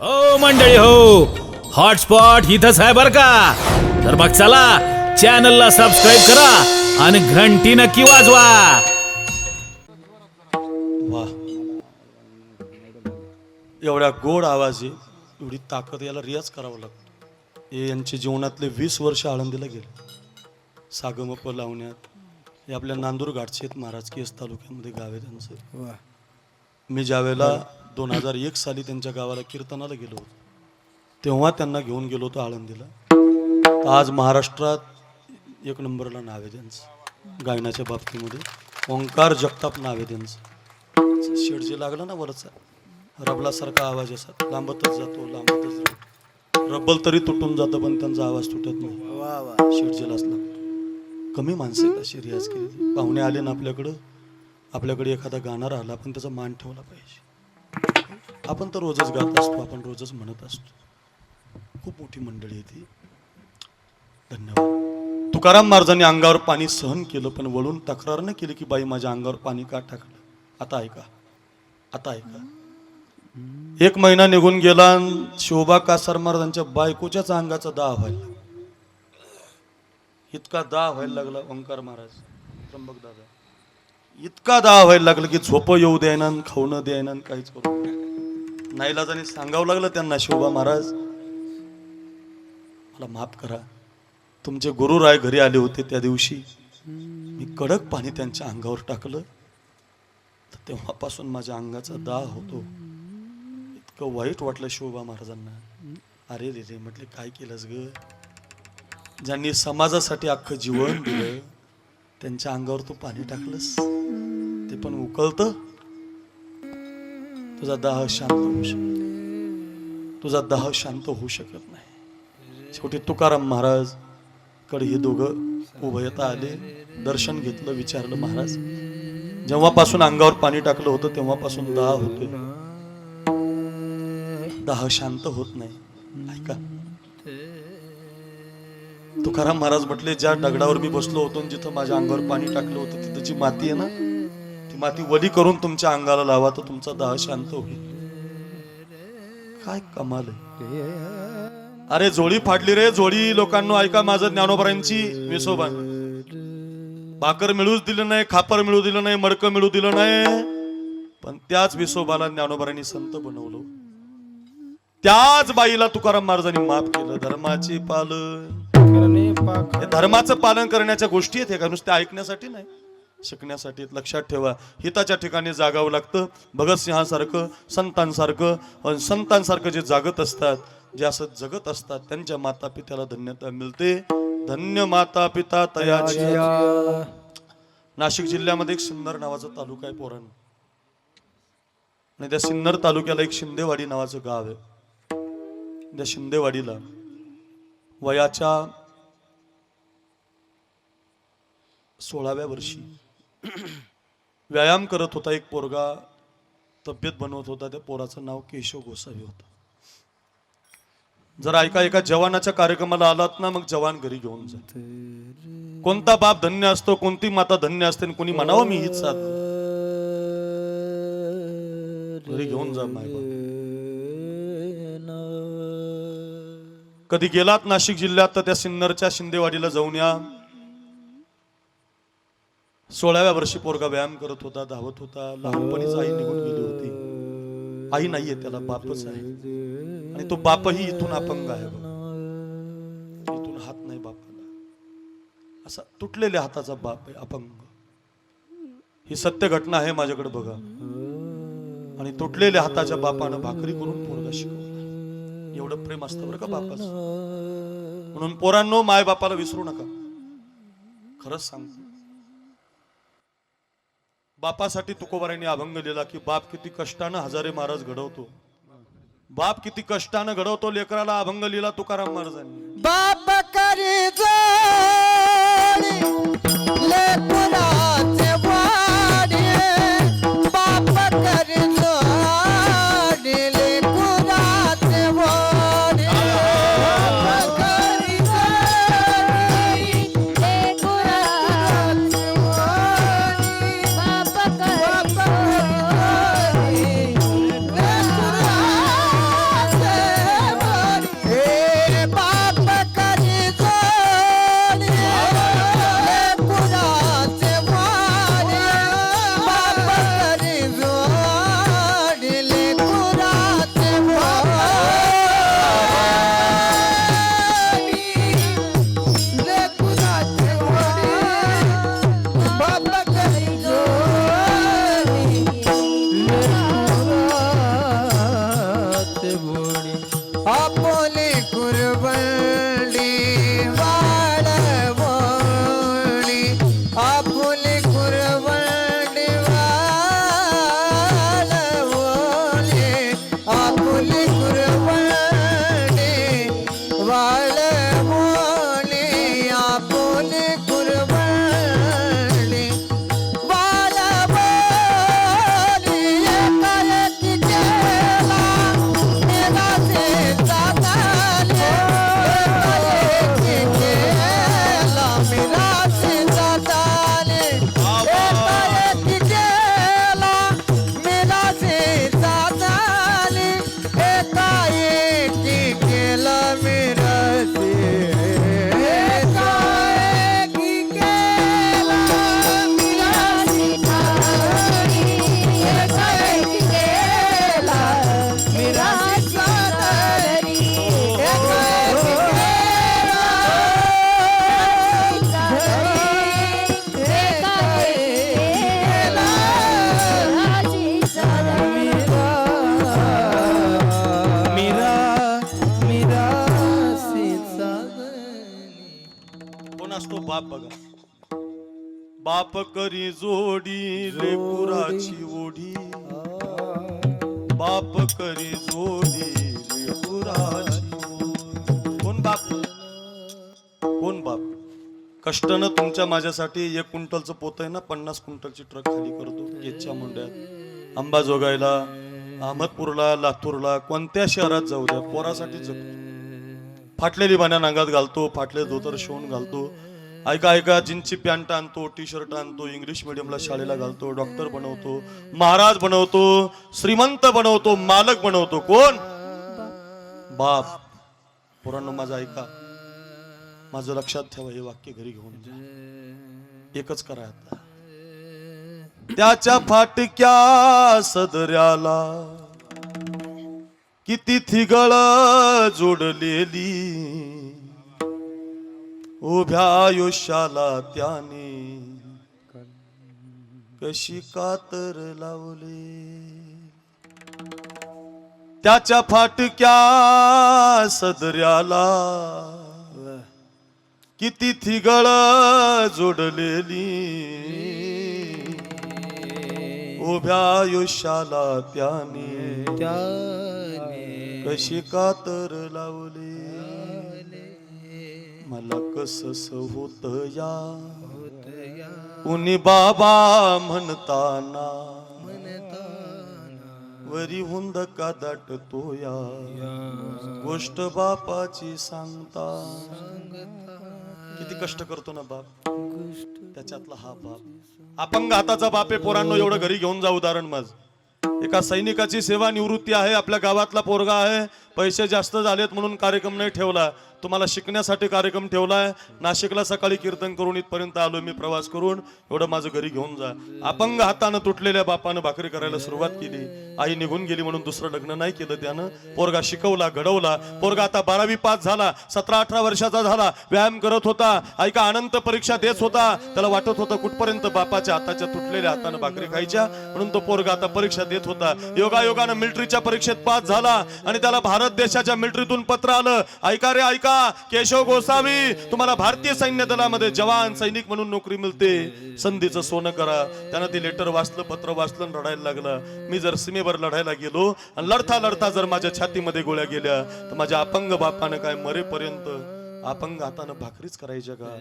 हो मंडळी हो. हॉटस्पॉट इथंच आहे बर का? तर मग चला चॅनलला सबस्क्राईब करा आणि घंटी नक्की वाजवा. वा. एवढा गोड आवाज आहे एवढी ताकद याला रियाज करावा लागतो. हे यांचे जीवनातले वीस वर्ष आळंदीला गेले. सागमप लावण्यात हे आपल्या नांदूर घाटचे आहेत महाराज केस तालुक्यामध्ये गाव आहे त्यांचं. मी ज्यावेळेला दोन हजार एक साली त्यांच्या गावाला कीर्तनाला गेलो होतो. तेव्हा त्यांना घेऊन गेलो होतो आळंदीला. आज महाराष्ट्रात एक नंबरला नाव आहे त्यांचं. गायनाच्या बाबतीमध्ये. ओंकार जगताप नाव आहे त्यांचं. शेड जे लागला ना वरचा रबलासारखा आवाज असा. लांबतच जातो लांबतच राहतो. रब्बल तरी तुटून जातं पण त्यांचा आवाज तुटत नाही. शेड जेल असला कमी माणसं अशी रियाज केली. पाहुणे आले ना आपल्याकडं. आपल्याकडे एखादा गाणं राहिला आपण त्याचा मान ठेवला पाहिजे. आपण तर रोजच गात असतो आपण रोजच म्हणत असतो. खूप मोठी मंडळी आहे ती. धन्यवाद. तुकाराम महाराजांनी अंगावर पाणी सहन केलं पण वळून तक्रार न केली की बाई माझ्या अंगावर पाणी का टाकलं? आता ऐका. आता ऐका. एक महिना निघून गेला शोभा कासार महाराजांच्या बायकोच्याच अंगाचा दाह व्हायला लागला. इतका दाह व्हायला लागला ओंकार महाराज त्र्यंबक दादा. इतका दाह व्हायला लागला की झोप येऊ द्यायना अन खाऊ न द्यायना काहीच करू नाईलाजाने सांगावं लागलं त्यांना शिवबा महाराज मला माफ करा. तुमचे गुरु राय घरी आले होते त्या दिवशी. मी कडक पाणी त्यांच्या अंगावर टाकलं. तर तेव्हापासून माझ्या अंगाचा दाह होतो. इतकं वाईट वाटलं शिवबा महाराजांना. अरे रे रे म्हटले काय केलंस ग? ज्यांनी समाजासाठी अख्खं जीवन दिलं त्यांच्या अंगावर तू पाणी टाकलंस. ते पण उकळतं. तुझा दाह शांत होऊ शकत तुझा दाह शांत होऊ शकत नाही. शेवटी तुकाराम महाराजकडे हे दोघं उभयता आले दर्शन घेतलं विचारलं महाराज जेव्हापासून अंगावर पाणी टाकलं होतं तेव्हापासून दाह होते दाह शांत होत नाही. ऐका. तुकाराम महाराज म्हटले ज्या दगडावर मी बसलो होतो जिथं माझ्या अंगावर पाणी टाकलं होतं तिथं जी माती आहे ना माती वली करून तुमच्या अंगाला लावा तर तुमचा दाह शांत होईल. काय कमाल अरे जोडी फाडली रे जोडी लोकांना ऐका माझं ज्ञानोबरांची विसोबा भाकर मिळूच दिलं नाही खापर मिळू दिलं नाही मडकं मिळू दिलं नाही. पण त्याच विसोबाला ज्ञानोबरांनी संत बनवलं. त्याच बाईला तुकाराम महाराजांनी माफ केलं. धर्माचे पालन. धर्माचं पालन करण्याच्या गोष्टी आहेत का? नुसते ऐकण्यासाठी नाही. शिकण्यासाठी. लक्षात ठेवा. हिताच्या ठिकाणी जागावं लागतं. भगतसिंहासारखं संतांसारखं संतांसारखं जे जागत असतात जे असं जगत असतात त्यांच्या माता पित्याला धन्यता मिळते. धन्य माता पिता तयाची नाशिक जिल्ह्यामध्ये एक सिन्नर नावाचा तालुका आहे पोरण. आणि त्या सिन्नर तालुक्याला एक शिंदेवाडी नावाचं गाव आहे. त्या शिंदेवाडीला वयाच्या सोळाव्या वर्षी व्यायाम करत होता एक पोरगा तब्येत बनवत होता त्या पोराचं नाव केशव गोसावी होतं. जर ऐका एका जवानाच्या कार्यक्रमाला आलात ना मग जवान घरी घेऊन जाते कोणता बाप धन्य असतो कोणती माता धन्य असते आणि कोणी म्हणावं मी हीच साथ घरी घेऊन जा माय कधी गेलात नाशिक जिल्ह्यात तर त्या सिन्नरच्या शिंदेवाडीला जाऊन या. सोळाव्या वर्षी पोरगा व्यायाम करत होता धावत होता. लहानपणीच आई निघून गेली होती. आई नाहीये त्याला बापच आहे. आणि तो बापही इथून अपंग आहे इथून हात नाही बापाला. असा तुटलेल्या हाताचा बाप आहे अपंग. ही सत्य घटना आहे माझ्याकडे बघा. आणि तुटलेल्या हाताच्या बापानं भाकरी करून पोरगा शिकवला. एवढं प्रेम असतं बरं का बापाचं. म्हणून पोरांनो माय बापाला विसरू नका. खरंच सांगतो. बापासाठी तुकोबारांनी अभंग लिहिला की बाप किती कष्टानं हजारे महाराज घडवतो. बाप किती कष्टानं घडवतो लेकराला अभंग लिहिला तुकाराम महाराजांनी. बाप करी बाप बघा बाप करी जोडी लेकुराची ओढी. बाप करी जोडी लेकुराची ओढी. कोण बाप? कोण बाप? कष्टानं तुमच्या माझ्यासाठी एक क्विंटलचं पोत आहे ना पन्नास क्विंटलची ट्रक खाली करतो. येच्या मुंड्यात. अंबाजोगाईला अहमदपूरला लातूरला कोणत्या शहरात जाऊ द्या पोरासाठी जगतो. फाटलेली बाण्या नांगात घालतो फाटले धोतर शिवून घालतो. ऐका ऐका जीन्सची पॅन्ट आणतो टी शर्ट आणतो इंग्लिश मिडियमला शाळेला घालतो डॉक्टर बनवतो महाराज बनवतो श्रीमंत बनवतो मालक बनवतो. कोण? बाप. पोरांनो माझं ऐका. माझं लक्षात ठेवा हे वाक्य घरी घेऊन जा. एकच करा आता. त्याच्या फाटक्या सदऱ्याला किती थिगळ जोडलेली उभ्या आयुष्याला त्याने कशी कातर लावले? त्याच्या फाटक्या सदऱ्याला किती थिगळ जोडलेली. उभ्या आयुष्याला त्याने कशी कातर लावली? मला कस होत या कुणी बाबा म्हणताना? वरी हुंद का दाटतो या. गोष्ट बापाची सांगता. किती कष्ट करतो ना बाप. त्याच्यातला हा बाप. अपंग हाताचा बाप आहे पोरांनो एवढं घरी घेऊन जा उदाहरण माझ. एका सैनिकाची सेवा निवृत्ती आहे आपल्या गावातला पोरगा आहे पैसे जास्त झालेत म्हणून कार्यक्रम नाही ठेवला. तुम्हाला शिकण्यासाठी कार्यक्रम ठेवलाय. नाशिकला सकाळी कीर्तन करून इथपर्यंत आलो मी प्रवास करून. एवढं माझं घरी घेऊन जा. अपंग हातानं तुटलेल्या बापानं भाकरी करायला सुरुवात केली. आई निघून गेली म्हणून दुसरं लग्न नाही केलं त्यानं. पोरगा शिकवला घडवला. पोरगा आता बारावी पास झाला. सतरा अठरा वर्षाचा झाला. व्यायाम करत होता. ऐका अनंत परीक्षा देत होता. त्याला वाटत होतं कुठपर्यंत बापाच्या हाताच्या तुटलेल्या हातानं भाकरी खायच्या. म्हणून तो पोरगा आता परीक्षा देत होता. योगायोगानं मिलिटरीच्या परीक्षेत पास झाला आणि त्याला भारत देशाच्या मिलिटरीतून पत्र आलं. ऐका रे ऐका. केशव गोसावी तुम्हाला भारतीय सैन्य दलामध्ये जवान सैनिक म्हणून नोकरी मिळते. संधीचं सोनं करा. त्यानं ते लेटर वाचलं पत्र वाचलं आणि रडायला लागलं. मी जर सीमेवर लढायला गेलो आणि लढता लढता जर माझ्या छातीमध्ये गोळ्या गेल्या तर माझ्या अपंग बापानं काय मरेपर्यंत अपंग हातानं भाकरीच करायच्या का?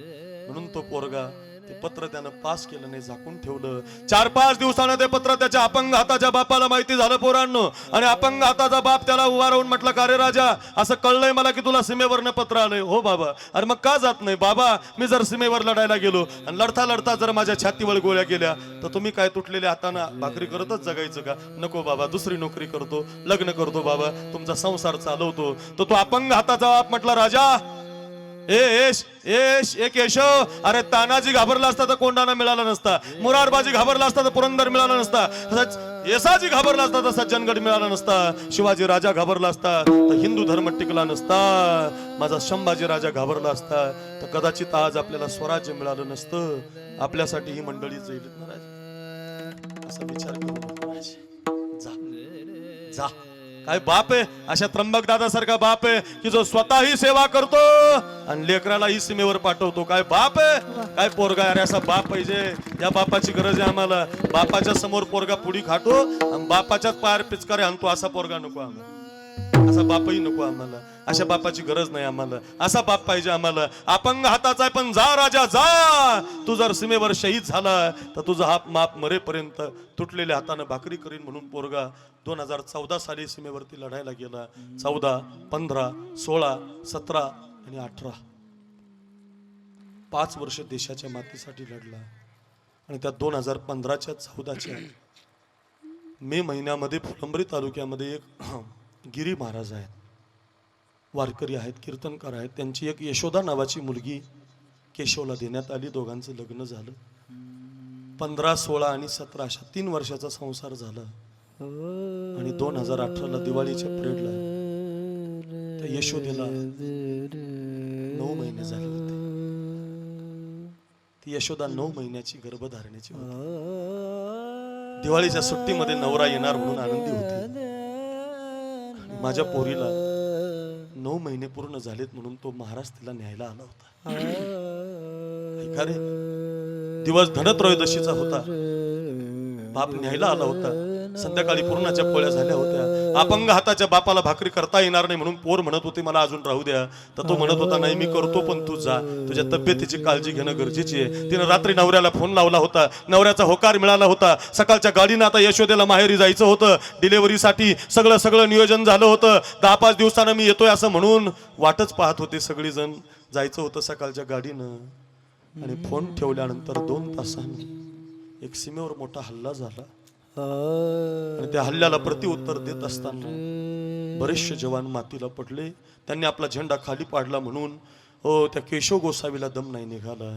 म्हणून तो पोरगा ते पत्र त्यानं पास केलं नाही झाकून ठेवलं. चार पाच दिवसानं ते पत्र त्याच्या अपंग हाताच्या बापाला माहिती झालं पोरांनो. आणि अपंग हाताचा बाप त्याला उभा राहून म्हटलं का रे राजा असं कळलंय मला की तुला सीमेवरनं पत्र आलंय? हो बाबा. अरे मग का जात नाही? बाबा मी जर सीमेवर लढायला गेलो आणि लढता लढता जर माझ्या छातीवर गोळ्या केल्या तर तुम्ही काय तुटलेल्या हातानं भाकरी करतच जगायचं का? नको बाबा दुसरी नोकरी करतो लग्न करतो बाबा तुमचा संसार चालवतो. तर तो अपंग हाताचा बाप म्हटला राजा ए यश यश ए केशव. अरे तानाजी घाबरला असता तर कोंडाना मिळाला नसता. मुरारबाजी घाबरला असता तर पुरंदर मिळाला नसता. तसंच येसाजी घाबरला असता तर सज्जनगड मिळाला नसता. शिवाजी राजा घाबरला असता तर हिंदू धर्म टिकला नसता. माझा संभाजी राजा घाबरला असता तर कदाचित आज आपल्याला स्वराज्य मिळालं नसतं. आपल्यासाठी ही मंडळी जाईल महाराज असा विचार करू जा. जा. काय बाप आहे? अशा त्र्यंबक दादासारखा बाप आहे की जो स्वतःही सेवा करतो आणि लेकरालाही सीमेवर पाठवतो. काय बाप आहे? काय पोरगा अरे असा बाप पाहिजे. या बापाची गरज आहे आम्हाला. बापाच्या समोर पोरगा पुढी खातो आणि बापाच्याच पायर पिचकारे आणतो. असा पोरगा नको आम्हाला. असा बापही नको आम्हाला. अशा बापाची गरज नाही आम्हाला. असा बाप पाहिजे आम्हाला. अपंग हाताचा आहे पण जा राजा जा! तू जर सीमेवर शहीद झाला तर तुझा हात माप मरेपर्यंत तुटलेल्या हातानं भाकरी करीन म्हणून पोरगा दोन हजार चौदा साली सीमेवरती लढायला गेला. चौदा पंधरा सोळा सतरा आणि अठरा. पाच वर्ष देशाच्या मातीसाठी लढला. आणि त्या दोन हजार पंधराच्या चौदाच्या मे महिन्यामध्ये फुलंब्री तालुक्यामध्ये एक गिरी महाराज आहेत. वारकरी आहेत कीर्तनकार आहेत. त्यांची एक यशोदा नावाची मुलगी केशवला देण्यात आली. दोघांचं लग्न झालं. पंधरा सोळा आणि सतरा अशा तीन वर्षाचा संसार झाला. आणि दोन हजार अठराला दिवाळीच्या परेडला त्या यशोदेला नऊ महिने झाले होते. ती यशोदा नऊ महिन्याची गर्भधारणेची होती. दिवाळीच्या सुट्टीमध्ये नवरा येणार म्हणून आनंदी होती. माझ्या पोरीला नऊ महिने पूर्ण झालेत म्हणून तो महाराज तिला न्यायला आला होता. ऐका रे. दिवस धनत्रयोदशीचा होता. बाप न्यायला आला होता. संध्याकाळी पूर्णाच्या पोळ्या झाल्या होत्या. अपंग हाताच्या बापाला भाकरी करता येणार नाही म्हणून पोर म्हणत होते मला अजून राहू द्या. तर तो म्हणत होता नाही मी करतो पण तू जा. तुझ्या तब्येतीची काळजी घेणं गरजेची आहे. तिनं रात्री नवऱ्याला फोन लावला होता. नवऱ्याचा होकार मिळाला होता. सकाळच्या गाडीनं आता यशोदेला माहेरी जायचं होतं. डिलेव्हरीसाठी सगळं सगळं नियोजन झालं होतं. दहा पाच दिवसानं मी येतोय असं म्हणून वाटच पाहत होते सगळीजण. जायचं होतं सकाळच्या गाडीनं. आणि फोन ठेवल्यानंतर दोन तासांनी एक सीमेवर मोठा हल्ला झाला. आणि त्या हल्ल्याला प्रतिउत्तर देत असताना बरेचसे जवान मातीला पडले. त्यांनी आपला झेंडा खाली पाडला म्हणून हो त्या केशव गोसावीला दम नाही निघाला.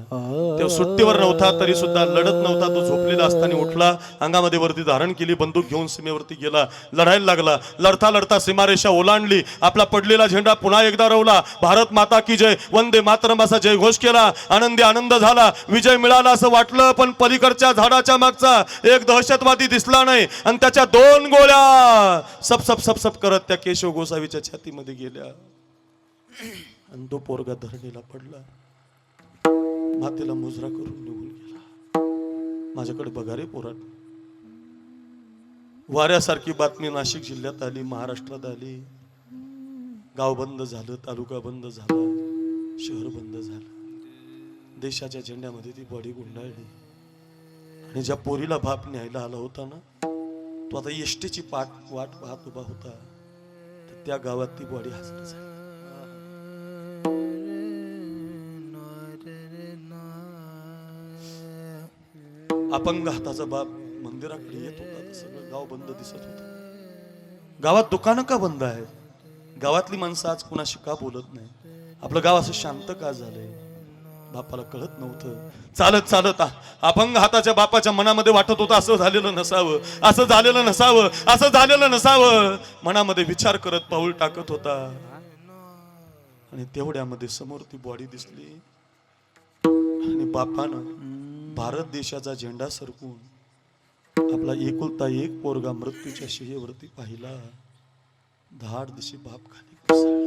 तो सुट्टीवर नव्हता तरी सुद्धा लढत नव्हता तो झोपलेला असताना उठला अंगामध्ये वरती धारण केली बंदूक घेऊन सीमेवरती गेला लढायला लागला. लढता लढता सीमारेषा ओलांडली आपला पडलेला झेंडा पुन्हा एकदा रवला. भारत माता की जय वंदे मातरम असा जय घोष केला. आनंदी आनंद झाला विजय मिळाला असं वाटलं पण पलीकडच्या झाडाच्या मागचा एक दहशतवादी दिसला नाही. आणि त्याच्या दोन गोळ्या सप सप सप सप करत त्या केशव गोसावीच्या छातीमध्ये गेल्या. आणि तो पोरगा धरणीला पडला. मातेला मुजरा करून निघून गेला. माझ्याकडे बघा रे पोरात वाऱ्यासारखी बातमी नाशिक जिल्ह्यात आली महाराष्ट्रात आली. गाव बंद झालं तालुका बंद झाला शहर बंद झालं. देशाच्या झेंड्यामध्ये ती बॉडी गुंडाळली. आणि ज्या पोरीला बाप न्यायला आला होता ना तो आता एसटीची पाठ वाट पाहत उभा होता. तर त्या गावात ती बॉडी हजर झाली. अपंग हाताचा बाप मंदिराकडे येत होता. सगळं गाव बंद दिसत होत. गावात दुकानं का बंद आहेत? गावातली माणसं आज कुणाशी का बोलत नाही आपलं गाव असं शांत का झालंय? बापाला कळत नव्हतं. चालत चालत अपंग हाताच्या बापाच्या मनामध्ये वाटत होतं असं झालेलं नसावं. असं झालेलं नसावं. असं झालेलं नसावं. मनामध्ये विचार करत पाऊल टाकत होता. आणि तेवढ्यामध्ये समोर ती बॉडी दिसली. आणि बापानं भारत देशाचा झेंडा सरकून आपला एकुलता एक पोरगा मृत्यूच्या शिहेवरती पाहिला धाड दिशी बाप खाली कोसळला.